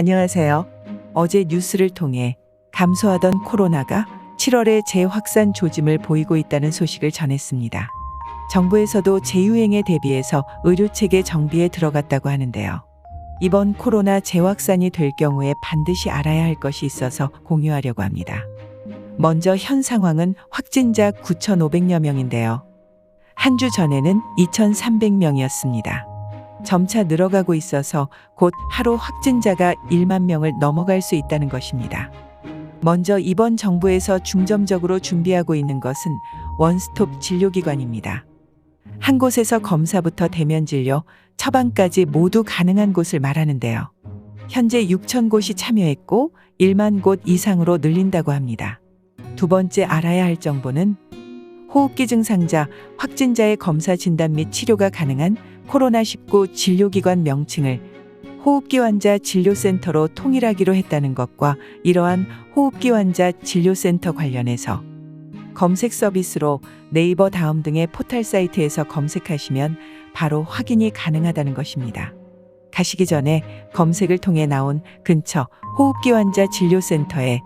안녕하세요. 어제 뉴스를 통해 감소하던 코로나가 7월에 재확산 조짐을 보이고 있다는 소식을 전했습니다. 정부에서도 재유행에 대비해서 의료체계 정비에 들어갔다고 하는데요. 이번 코로나 재확산이 될 경우에 반드시 알아야 할 것이 있어서 공유하려고 합니다. 먼저 현 상황은 확진자 9,500여 명인데요. 한 주 전에는 2,300명이었습니다. 점차 늘어가고 있어서 곧 하루 확진자가 1만 명을 넘어갈 수 있다는 것입니다. 먼저 이번 정부에서 중점적으로 준비하고 있는 것은 원스톱 진료기관입니다. 한 곳에서 검사부터 대면 진료, 처방까지 모두 가능한 곳을 말하는데요. 현재 6천 곳이 참여했고 1만 곳 이상으로 늘린다고 합니다. 두 번째 알아야 할 정보는 호흡기 증상자, 확진자의 검사 진단 및 치료가 가능한 코로나19 진료기관 명칭을 호흡기 환자 진료센터로 통일하기로 했다는 것과 이러한 호흡기 환자 진료센터 관련해서 검색 서비스로 네이버 다음 등의 포털 사이트에서 검색하시면 바로 확인이 가능하다는 것입니다. 가시기 전에 검색을 통해 나온 근처 호흡기 환자 진료센터에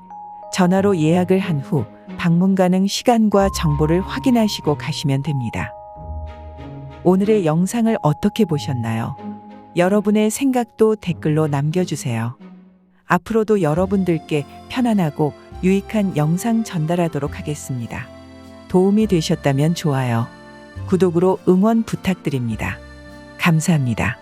전화로 예약을 한 후 방문 가능 시간과 정보를 확인하시고 가시면 됩니다. 오늘의 영상을 어떻게 보셨나요? 여러분의 생각도 댓글로 남겨주세요. 앞으로도 여러분들께 편안하고 유익한 영상 전달하도록 하겠습니다. 도움이 되셨다면 좋아요, 구독으로 응원 부탁드립니다. 감사합니다.